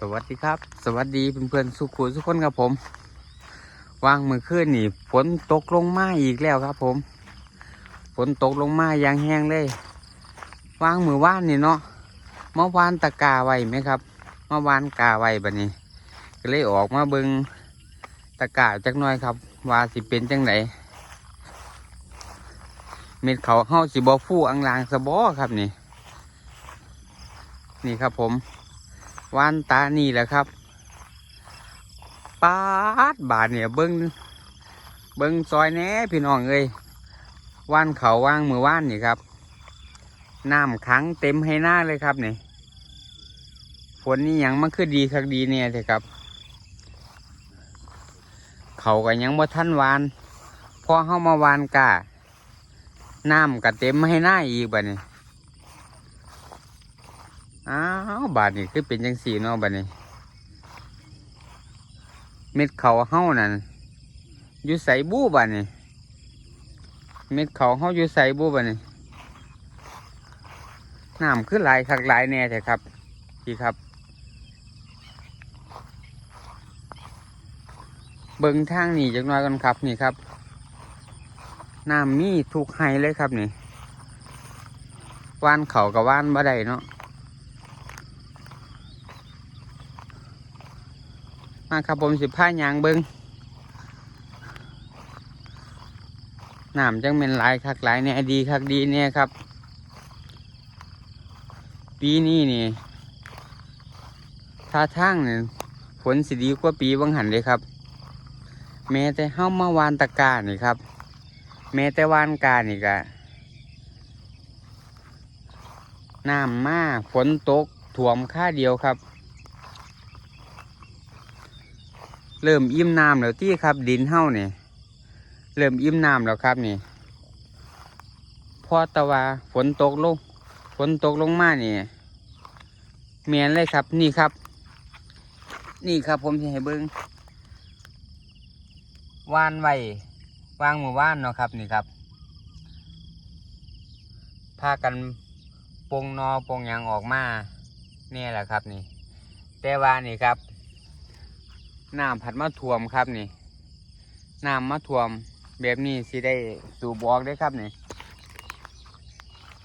สวัสดีครับ สวัสดีเพื่อนๆสุขุทุกคนครับผม วางมือขึ้นนี่ฝนตกลงมาอีกแล้วครับผมฝนตกลงมาอย่างแห้งเลย วางมือว่านนี่เนาะเมื่อวานตะกาไว้ไหมครับเมื่อวานกาไว้บัดนี้ ก็เลยออกมาเบิงตะกาจักหน่อยครับ ว่าสิเป็นจังไหนเม็ดเขาเฮาสิบอฟู่อังลางสบอครับนี่ นี่ครับผม วานตานี่แหละครับปาดบาทเนี่ยเบิ้งเบิ้งซอยแน่พี่น้องเอ้ยว่านเขาว่างมือว่านนี่ครับน้ำขังเต็มให้หน้าเลยครับนี่ฝนนี่ยังมันคือดีคักดีเนี่ยเถอะครับ เขาก็ยังบ่ทันวานพอเข้ามาวานกาน้ำก็เต็มให้หน้าอีกบัดนี้ อ้าวบาทนี่คือเป็นจังสีเนาะบาทนี่เม็ดเขาเฮานั่นอยู่ใส่บู้บาทนี่เม็ดเขาเฮาอยู่ใส่บู้บาทนี่น้ำคือหลายคักหลายแน่แท้ครับพี่ครับ เบิ่งทางนี่จักน่อยกันครับนี่ครับน้ำมีทุกไฮเลยครับนี่ว่านเขากับว่านบ่ได้เนาะ มาครับผมสิผ้ายางเบิงน้ำจังเป็นหลายคักหลายเนี่ยดีคักดีเนี่ยครับ ปีนี้นี่ท่าทางเนี่ยฝนสิดีกว่าปีบางหันเลยครับ แม้แต่เฮ้ามาวานตะกร้านี่ครับ แม้แต่วานกานี่กะน้ำมาฝนตกถ่วมค่าเดียวครับ เริ่มอิ่มน้ำแล้วที่ครับ ดินเฮ้าเนี่ยเริ่มอิ่มน้ำแล้วครับนี่พอตะวาฝนตกลงฝนตกลงมานี่เมียนเลยครับนี่ครับ นี่ครับผมจะให้เบิ้งวานไว้วางมือว่านเนาะครับนี่ครับพากันปงนอปงยางออกมาเนี่ยแหละครับนี่ แต่ว่านี่ครับ น้ำผัดมาท่วมครับนี่น้ำมาท่วมแบบนี้สิได้สูบออกได้ครับนี่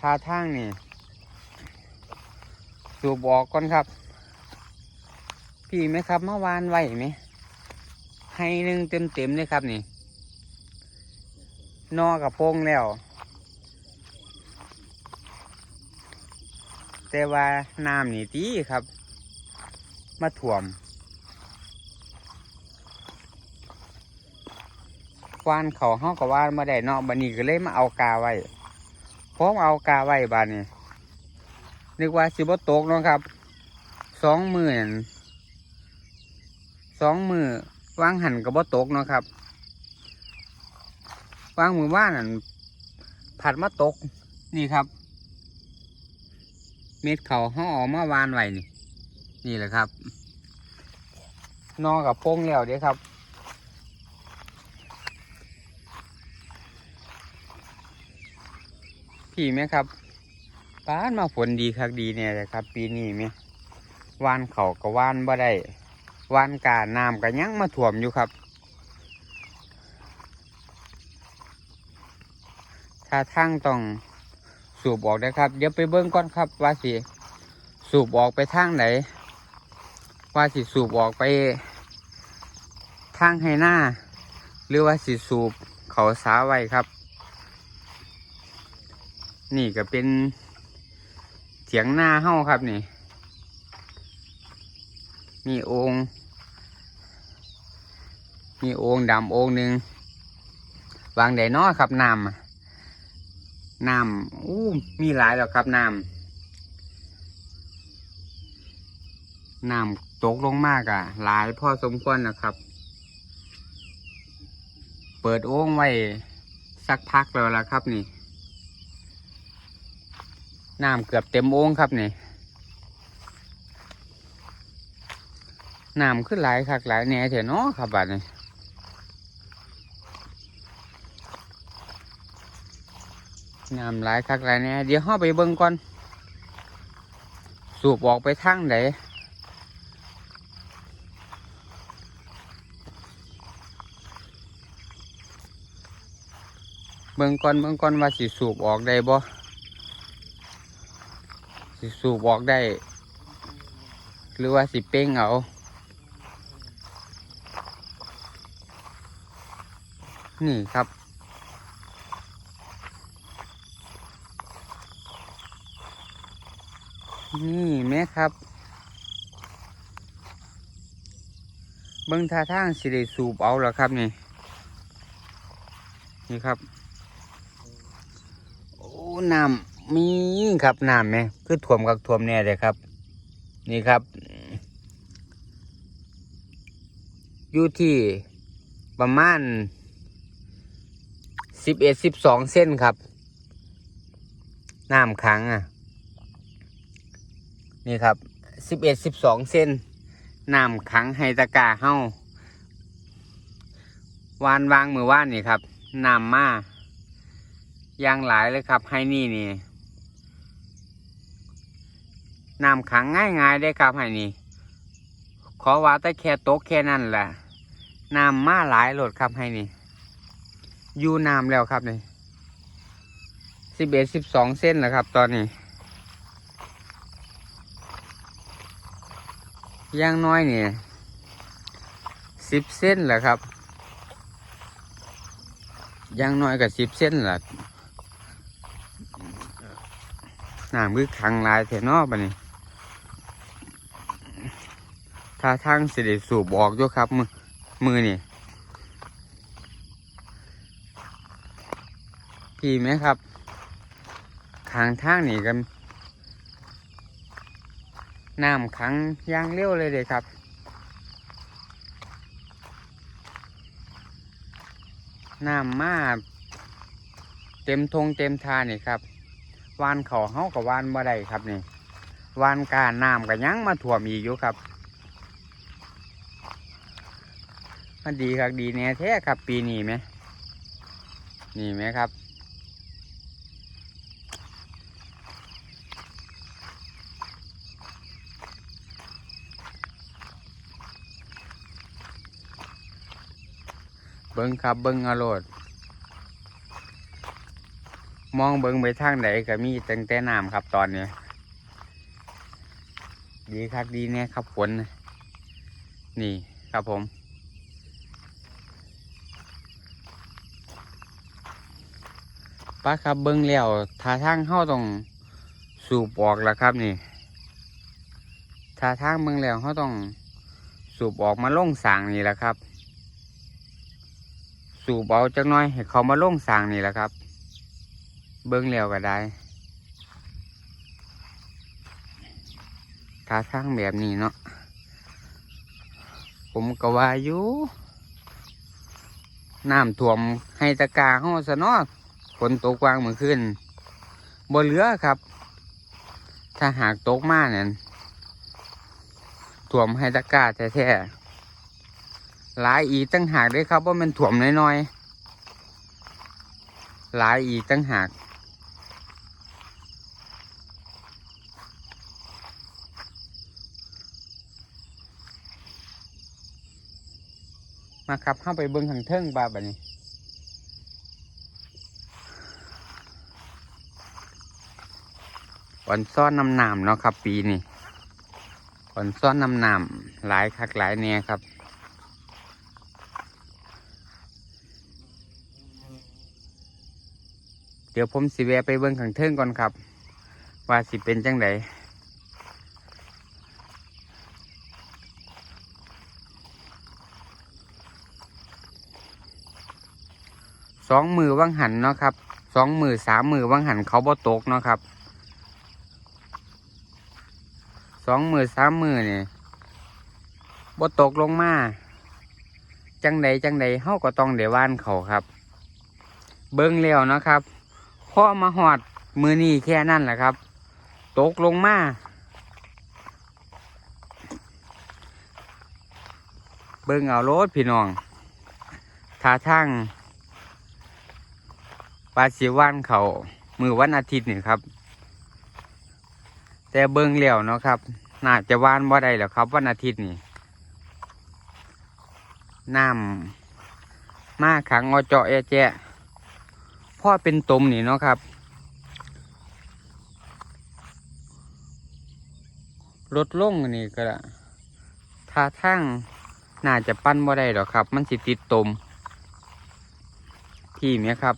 ทาทางนี่ สูบออกก่อนครับ พี่ไหมครับเมื่อวานไหวไหมให้หนึ่งเต็มเต็มๆเลยครับนี่ นอกับโป้งแล้ว แต่ว่าน้ำนี่ตีครับ มาท่วม วานเขาเฮากับวานมาได้เนาะบันนี้ก็เลยมาเอากาไว้พร้อมเอากาไว้บานนี้นึกว่าสิบตกเนาะครับสองหมื่นสองมือวางหันกับบตกเนาะครับวางมือว่านนั่นผัดมาตกนี่ครับ เม็ดเขาเฮาเออกมาวานไว้นี่นี่แหละครับ นอกับโป้งแล้วเด้ครับ พี่ไหมครับป้านมาฝนดีคักดีเนี่ยเลยครับ ปีนี้ไหมว่านเขากับวานบ่ได้ว่านกาน้ำก็ยังมาถ่วมอยู่ครับ ถ้าทางต้องสูบออกนะครับ เดี๋ยวไปเบิ้งก่อนครับ ว่าสิสูบออกไปทางไหน ว่าสิสูบออกไปทางให้หน้า หรือว่าสิสูบเขาสาไว้ครับ นี่ก็เป็นเถียงหน้าเฮ้าครับนี่ มีองค์ มีองค์ดำองค์หนึ่งวางไดน้อครับน้ำน้ำอู้มีหลายแล้วครับน้ำน้ำตกลงมากอะหลายพอสมควรนะครับ เปิดโอ่งไว้สักพักแล้วละครับนี่ น้ำเกือบเต็มโอ่งครับนี่น้ำขึ้นหลายคักหลายแน่เถอะเนาะครับบัดนี้น้ำหลายคักหลายแหน่เดี๋ยวห่อไปเบิ่งก่อน สูบออกไปทางไหนเบิ่งก่อนเบิ่งก่อนว่าสิสูบออกได้บ่ สิสูบออกได้ หรือว่าสิเป้งเอานี่ครับนี่แม่ครับ เบิ่งท่าทางสิได้สูบเอาแล้วครับนี่ นี่ครับ โอ้ น้ำ มีครับน้ำไหมคือท่วมกับท่วมแน่เลยครับ นี่ครับ อยู่ที่ประมาณสิบเอ็ดสิบสองเส้นครับน้ำขังอะ นี่ครับสิบเอ็ดสิบสองเส้นน้ำขังไฮตะกาเฮ้าวานวางมือว่านนี่ครับน้ำมาอยางหลายเลยครับ ให้นี่นี่ น้ำขังง่ายๆได้ครับให้นี่ขอว่าแต่แค่โต๊ะแค่นั้นแหละน้ำมาหลายโหลดครับให้นี่อยู่น้ำแล้วครับนี่สิบเอ็ดสิบสองเส้นแล้วครับ ตอนนี้ย่างน้อยนี่สิบเส้นแหละครับย่างน้อยกับสิบเส้นแหละน้ำคือขังหลายแถวนอกปนี่ ถ้าทางสิได้สูบออกอยู่ครับ มือมือนี่พี่ไหมครับทางทางนี่กันน้ำขังอยางเร็วเลยเด็ครับ น้ำมาเต็มทงเต็มทานี่ครับวานเขาเฮากับวานบ่ได้ครับนี่วานการน้ำกับยังมาถ่วมอีกอยู่ครับ มันดีครับดีแน่แท้ครับ ปีนี้ไหมนี่ไหมครับ เบิ้งครับเบิ้งอรรถมองเบิ้งไปทางไหนก็มีตั้งแต่น้ำครับตอนนี้ดีครับดีเนี่ยครับฝนนี่ครับผม ป้าครับเบิ้งแล้วท่าทางเข้าต้องสูบออกแล้วครับนี่ท่าทางเบิ้งแล้วเขาต้องสูบออกมาล่งสางนี่แหละครับ สูบเอาจักหน้อยให้เขามาล่งสางนี่แหละครับ เบิ้งแล้วก็ได้ท่าทางแบบนี้เนาะผมก็ว่าอยู่น้ำท่วมให้ตะกาห้องสนอ ฝนตกวางเมื่อคืนบ่เหลือครับ ถ้าหากตกมากเนี่ยท่วมให้ตะกาแท้ๆหลายอีกตั้งหากด้วยครับว่ามันถ่วมน้อยๆหลายอีกตั้งหากมาครับเข้าไปเบิ้งทางเทิงบ้าบันี้ วันซ่อนน้ำหนามเนาะครับ ปีนี้วันซ่อนน้ำหนามหลายคักหลายเนี่ยครับเดี๋ยวผมสิแวะไปเบิ่งข้างเทิงก่อนครับ ว่าสิเป็นจังไดสองมือวังหันเนาะครับสองมือสามมือวังหันเขาบ่ตกเนาะครับ สองมือสามมือเนี่ยบ่ตกลงมา จังใดจังใดเฮาก็ต้องเดว่านเขาครับ เบิ้งแล้วนะครับพ่อมาหอดมือนี่แค่นั้นแหละครับ ตกลงมาเบิ้งเอารถพี่น้องท่าทางปลาสีว่านเขามือวันอาทิตย์นี่ครับ แต่เบิ้งแล้วเนาะครับ น่าจะว่านบ่ได้แล้วครับ วันอาทิตย์นี่น้ำมาขังอเจาะแอแจะพ่อเป็นตมนี่เนาะครับ ลดลงนี่ก็ท่าทางน่าจะปั้นบ่ได้หรอครับ มันสิติดตม ที่เนี้ยครับ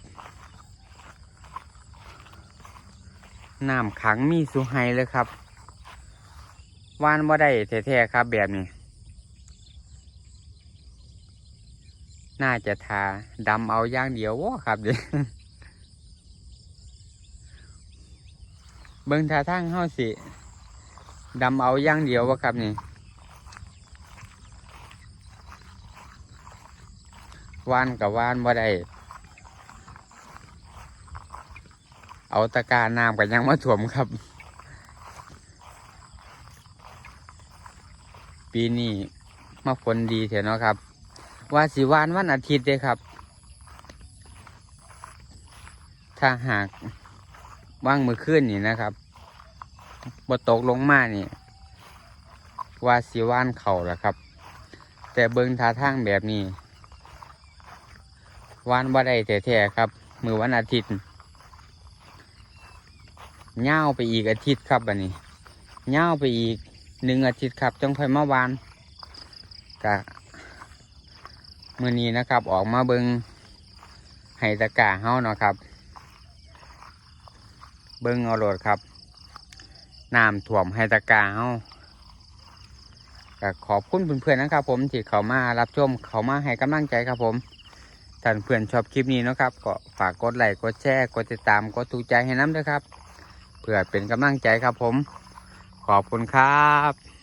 น้ำขังมีสุไฮเลยครับว่านบ่ได้แท้ๆครับแบบนี้ น่าจะทาดำเอาอย่างเดียววะครับเดี๋ยวเบิ่งทาทางเฮาสิดำเอาอย่างเดียววะครับนี่วานกับวานบ่ได้ เอาตะกร้าน้ำกันยังมาถ่วมครับ ปีนี้มาฝนดีเถอะเนาะครับ ว่าสิวานวันอาทิตย์เด้ครับ ถ้าหากว่างมือขึ้นนี่นะครับบ่ตกลงมานี่ ว่าสิวานเข่าละครับ แต่เบิงท่าทางแบบนี้วานบ่ได้แท้ๆครับ มือวันอาทิตย์ เง่าไปอีกอาทิตย์ครับอันนี้เง่าไปอีกหนึ่งอาทิตย์ครับจังค่อยมาวานกะมือนี้นะครับ ออกมาเบิงไห้ตะกร้าเฮาเนาะครับ เบิงเอาโหลดครับน้ำท่วมไฮตะกร้าเฮาก็ขอบคุณเพื่อนๆนะครับ ผมที่เขามารับชมเขามาให้กำลังใจครับผมท่านเพื่อนชอบคลิปนี้นะครับ ก็ฝากกดไลค์กดแชร์กดติดตามกดถูกใจให้น้ำด้วยครับ เพื่อเป็นกำลังใจครับผม ขอบคุณครับ